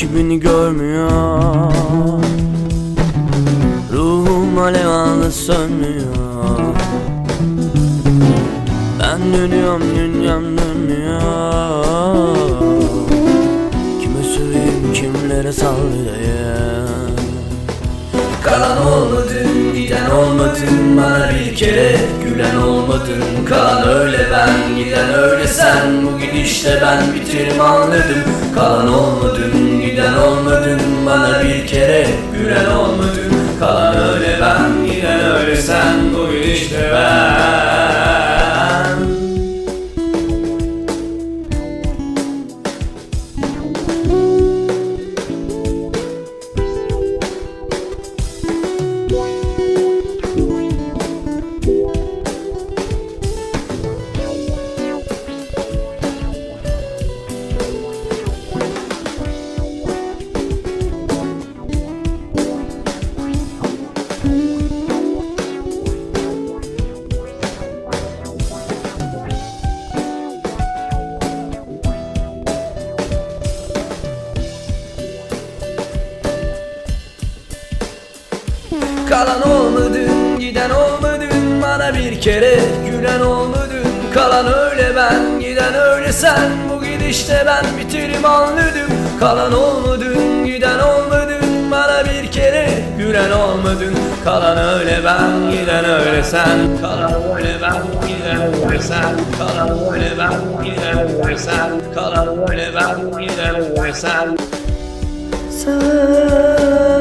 ki beni görmüyor. Ruhum alev aldı sönmüyor. Ben dönüyorum dünyam dönmüyor. Kime söyleyeyim kimlere sallayayım? Kalan olmadın giden olmadın Bana bir kere gülen olmadın Kalan öyle ben giden öyle sen. Bu gidişte ben bitirim anladım. Kalan olmadın giden olmadın Bana bir kere gülen olmadın Kalan öyle ben giden öyle sen. Bu gidişte ben Kalan olmadın, giden olmadın Bana bir kere gülen olmadın Kalan öyle ben, giden öyle sen. Bu gidişte ben bitirim anladım. Kalan olmadın, giden olmadın Bana bir kere gülen olmadın Kalan öyle ben, giden öyle sen. Kalan öyle ben, giden öyle sen. Kalan öyle ben, giden öyle sen. Kalan öyle ben, giden öyle sen. Sen